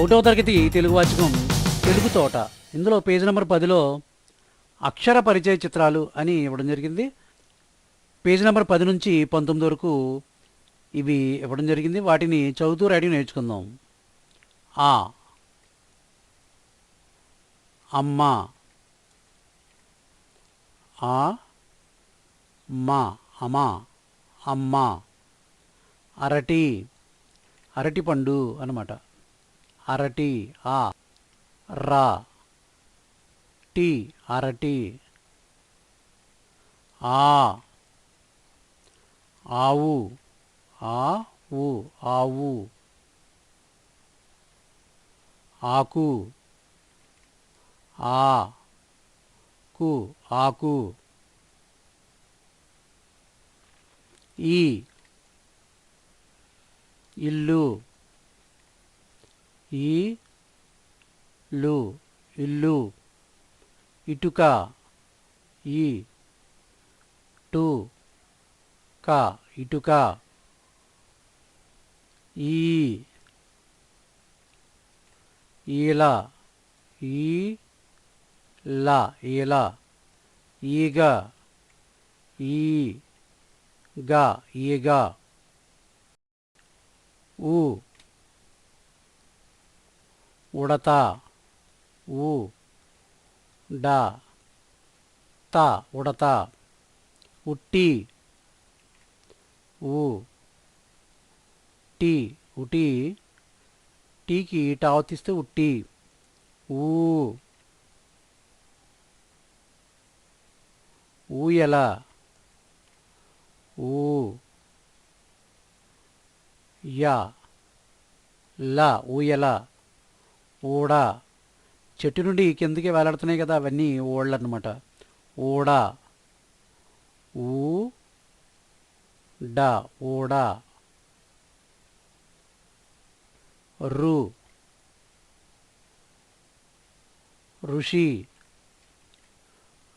ఒకటో తరగతి తెలుగు వాచకం తెలుగు తోట. ఇందులో పేజ్ నెంబర్ పదిలో అక్షర పరిచయ చిత్రాలు అని ఇవ్వడం జరిగింది. పేజీ నెంబర్ పది నుంచి పంతొమ్మిది వరకు ఇవి ఇవ్వడం జరిగింది. వాటిని చదువుతూ రాయడం నేర్చుకుందాం. ఆ. అమ్మ. ఆ. మా. అమా. అమ్మ. అరటి. అరటి పండు అన్నమాట. అరటి ఆ రా టి అరటి ఆ ఆవు ఆ ఉ ఆవు ఆకు ఆ కు ఆకు ఈ ఇల్లు ఈ లు ఇల్లు ఇటుక ఈ టు క ఇటుక ఈ ఈల ఈ ల ఈల ఈగ ఈ గ ఈగ ఊ ఉడత ఊ డ త ఉడత ఉట్టి ఊ టీ ఉటి టీకి టావతిస్తే ఉట్టి ఊ ఊయల ఊ యా ల ఊయల. ఊడ. చెట్టు నుండి కిందకి వేలాడుతున్నాయి కదా అవన్నీ ఓళ్ళు అనమాట ఊడ. ఊ. డ. ఊడ. రు. ఋషి.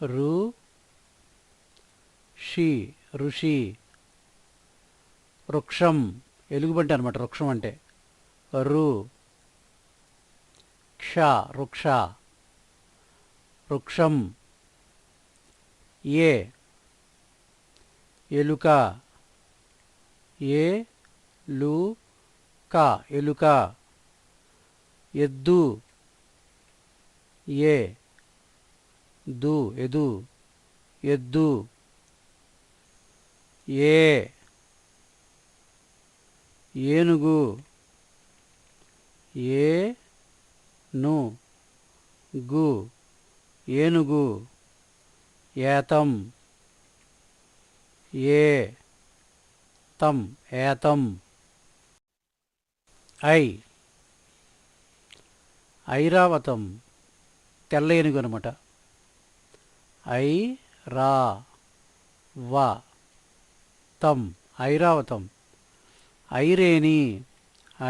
రు. షి. ఋషి. వృక్షం. ఎలుగుబంటి అనమాట వృక్షం అంటే. రు. క్ష వృక్ష వృక్షం ఏ. ఎలుక. ఏ. లు. క. ఎలుక. ఎద్దు. ఏ. దు. ఎదు. ఎద్దు. ఏ. ఏనుగు. ఏ. ను గు ఏనుగు ఏతం ఏ తం ఏతం ఐ ఐరావతం తెల్ల ఏనుగు అనమాట ఐ రా వ తం ఐరావతం. ఐరేని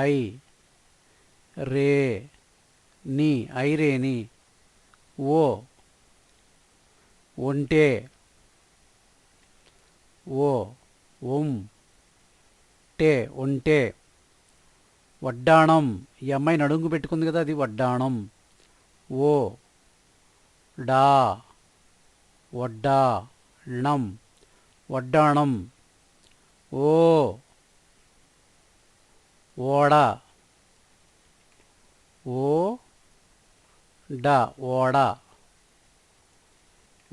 ఐ రే నీ ఐరేని ఓ ఒంటే ఓ ఓం టే ఒంటే వడ్డాణం ఈ అమ్మాయి నడుంగు పెట్టుకుంది కదా అది వడ్డాణం ఓ డా వడ్డా ణం వడ్డాణం ఓ ఓడ ఓ డ ఓడ.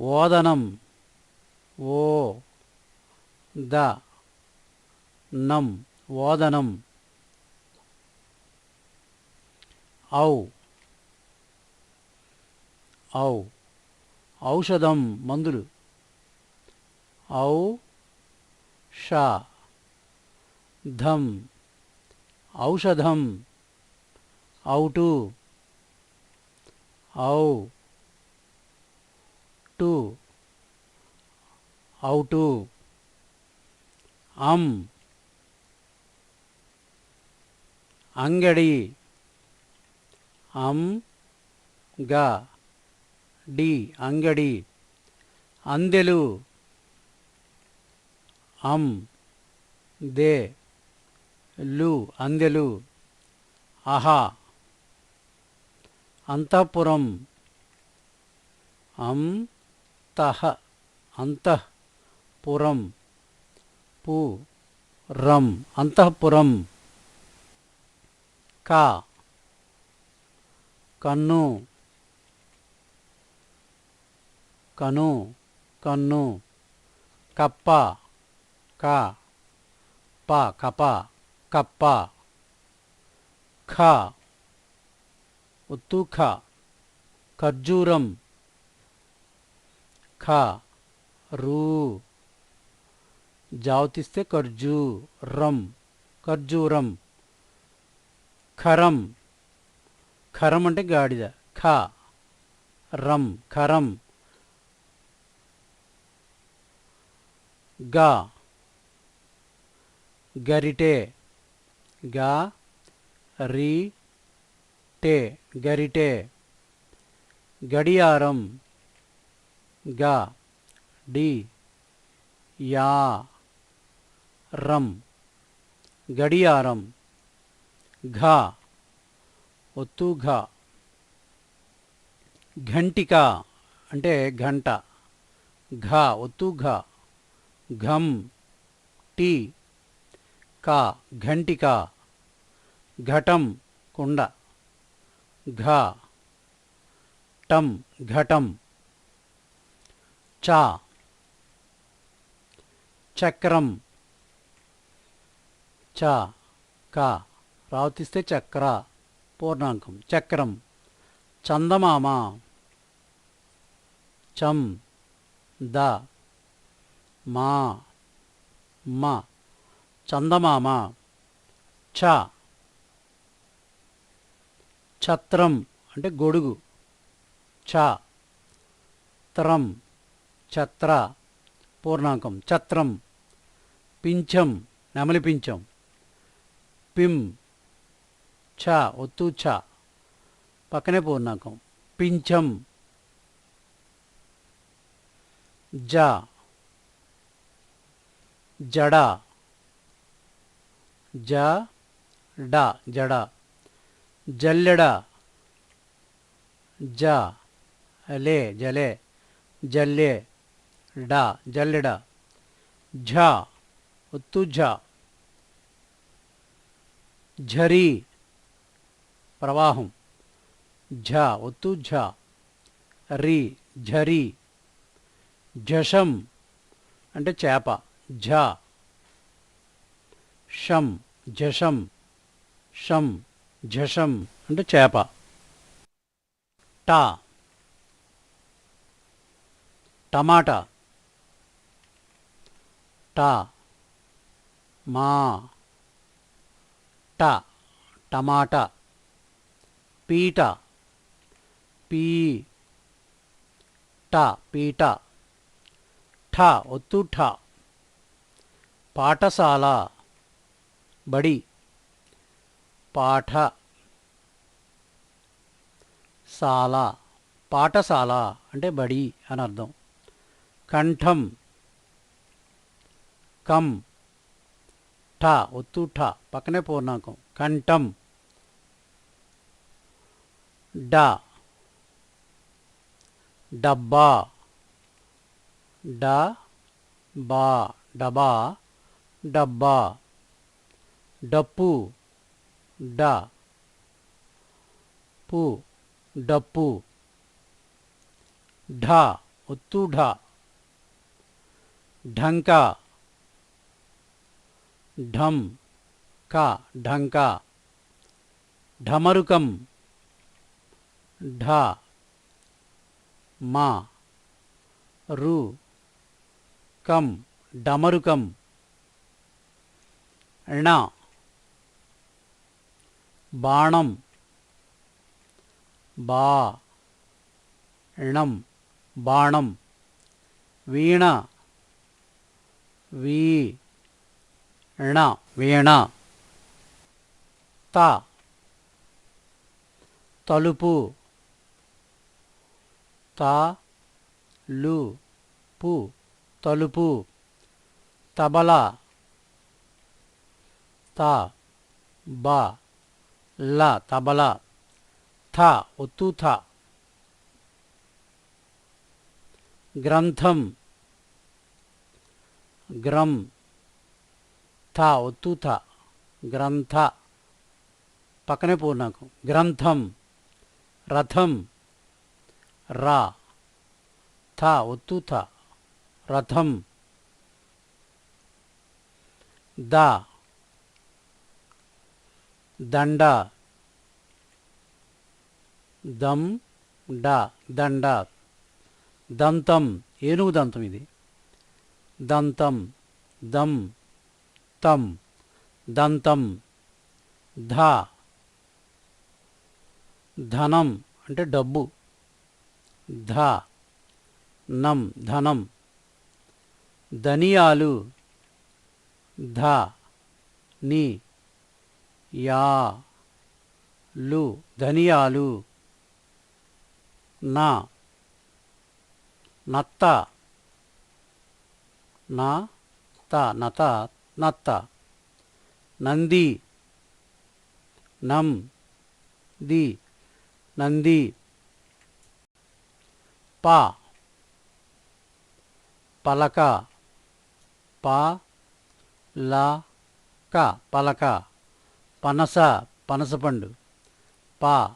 ఓదనం ఓ. ద నం ఓదనం. ఔ. ఔ. ఔషధం మందులు. ఔ. ష. ధం. ఔషధం. ఔటు అవు టు ఔటు అం అంగడి అం గా డి అంగడి అందెలు అం దే లు అందెలు అహా అంతఃపురం. అం తహ అంతః పురం పు రం అంతఃపురం. కా కన్ను. కను కన్ను. కప్ప క ప కప కప్ప. ఖ ఉత్తు ఖ ఖర్జూరం ఖ రూ జావతిస్తే ఖర్జూ రం ఖర్జూరం ఖరం ఖరం అంటే గాడిద ఖ రం ఖరం గా గరిటె గా రీ టే గరిటె. గడియారం గా. డి. యా. రం. గడియారం ఘ. ఒత్తు ఘ. ఘంటిక అంటే గంట ఘ ఒత్తు ఘ. ఘం. టీ. కా ఘంటిక. ఘటం కుండ. ఘ. టం ఘటం. చ. చక్రం. చ. క. రావతిస్తే చక్ర పూర్ణాంకం. చక్రం. చందమామ. చం. ద. మా. మ. చందమామ. చ ఛత్రం అంటే గొడుగు. చ త్రం ఛత్ర పూర్ణాంకం. ఛత్రం పింఛం నెమలి పింఛం. పిం ఛ ఒత్తు ఛ పక్కనే పూర్ణాంకం. పింఛం జ జడ జ డ జడ. జల్లెడ జ లే జలే జల్లే డ జల్లెడ ఝ ఒత్తు ఝ ఝరి ప్రవాహం ఝ ఒత్తు ఝ రి ఝరి ఝషం అంటే చేప ఝ షం ఝషం షం జషం అంటే చేప. టా. టమాటా. టా. మా. ట. టమాటా. పీట. పీ. ట. పీట. ఠ. ఒత్తు ఠ. పాఠశాల. బడి. పాఠ శాల పాఠశాల అంటే బడి అని అర్థం. కంఠం. కం. ఠ. ఒత్తు ఠ. పక్కనే పూర్ణాంకం. కంఠం. డ. డబ్బా. డ. బా. డబా డబ్బా. డప్పు. డ. పు. డప్పు. ఢ. ఒత్తు ఢ. ఢంకా. ఢం. క. ఢంకా. ఢమరుకం. ఢ. మా. రు. కం. డమరుకం ణ. బాణం బా ణం బాణం వీణ వీ ణ వీణ త తలుపు త లు పు తలుపు తబల త బ ల తబల థ ఒత్తు థ గ్రంథం గ్రం థ ఒత్తు థ గ్రంథ పక్కనే పూర్ణాకం గ్రంథం రథం రా థ ఒత్తు థ రథం ద దండ దం డ దండ దంతం ఏనుగు దంతం ఇది దంతం దం తం దంతం ధ ధనం అంటే డబ్బు ధ నం ధనం ధనియాలు ధ ని యా లు ధనియాలు నా నత్త నా త నత నత్త నంది నం ది నంది పా పలక పా ల క పలక. పనస పనసపండు పా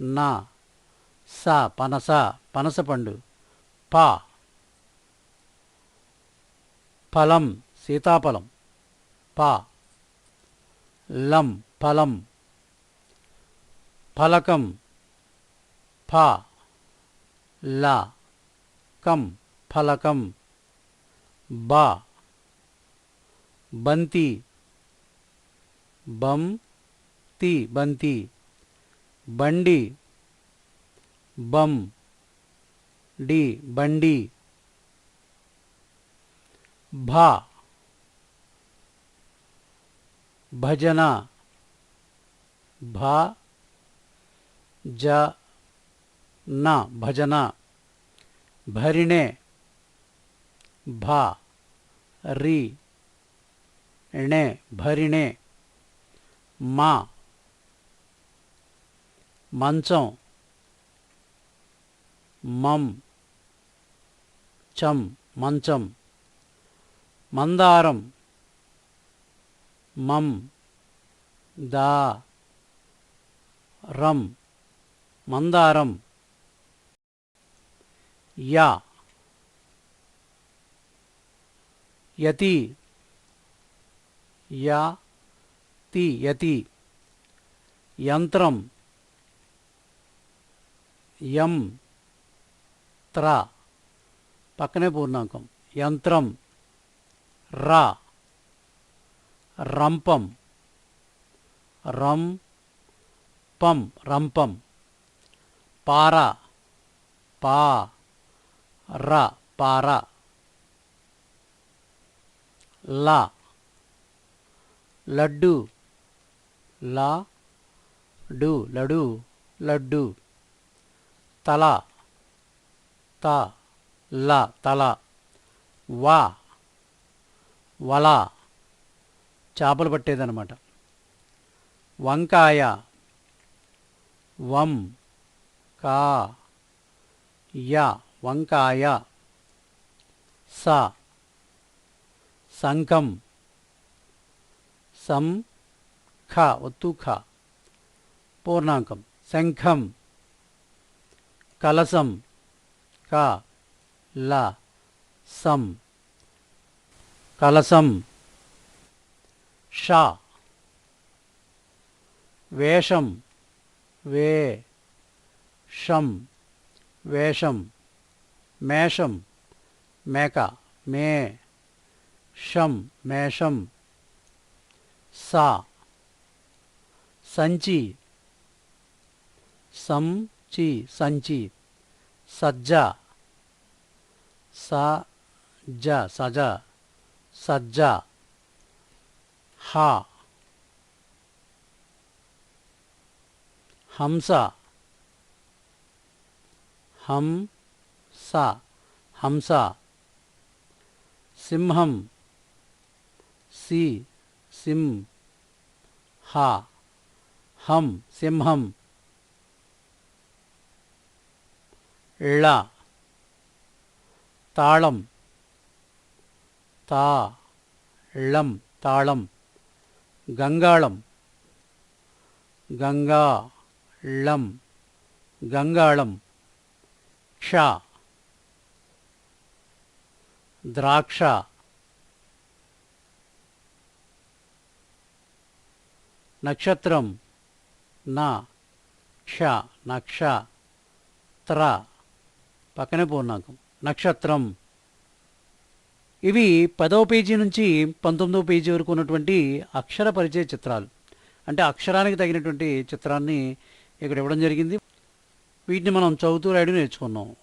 నా స పనస పనసపండు పా ఫలం సీతాఫలం. ప లం ఫలం. ఫలకం ఫ ల కం ఫలకం. బా బంతి బం తి బంతి బండి బం డి బండి భా భజన భా జ న భజన భరిణే భా రి ణే భరిణే మా. మంచం. మం చం. మంచం. మందారం. మం దా. రం. మందారం. యా. యతి. యా. తి యతి. యంత్రం. యం. త్ర. పక్కనే పూర్ణాంకం. యంత్రం. రా. రంపం. రం పం రంపం. పార. పా. ర. పార. లా. లడ్డు. లా డు లడు లడ్డు. తల త ల తల. వా వల చేపలు పట్టేదనమాట వంకాయ వం కా య వంకాయ. స సంఖం సం ఖ ఒత్తు ఖ. పూర్ణాంకం. శంఖం. కలసం క ల సం. కలసం ష. వేషం. వే. షం. వేషం. మేషం. మేక. మే. షం. మేషం. సా. संची। समची संची। सज्जा। साजा सजा। सज्जा। हा। हमसा। हम, सा, हमसा। सिंहम। सी सिम हा। హం సింహం. ళ తాళం. తా ళం తాళం. గంగాళం. గంగా ళం. గంగాళం. క్ష ద్రాక్ష. నక్షత్రం. నా క్ష నక్ష త్ర. పక్కనే పూర్ణాంకం నక్షత్రం. ఇవి పదవ పేజీ నుంచి పంతొమ్మిదవ పేజీ వరకు ఉన్నటువంటి అక్షర పరిచయ చిత్రాలు. అంటే అక్షరానికి తగినటువంటి చిత్రాన్ని ఇక్కడ ఇవ్వడం జరిగింది. వీటిని మనం చదువుతూ రాయడం నేర్చుకున్నాం.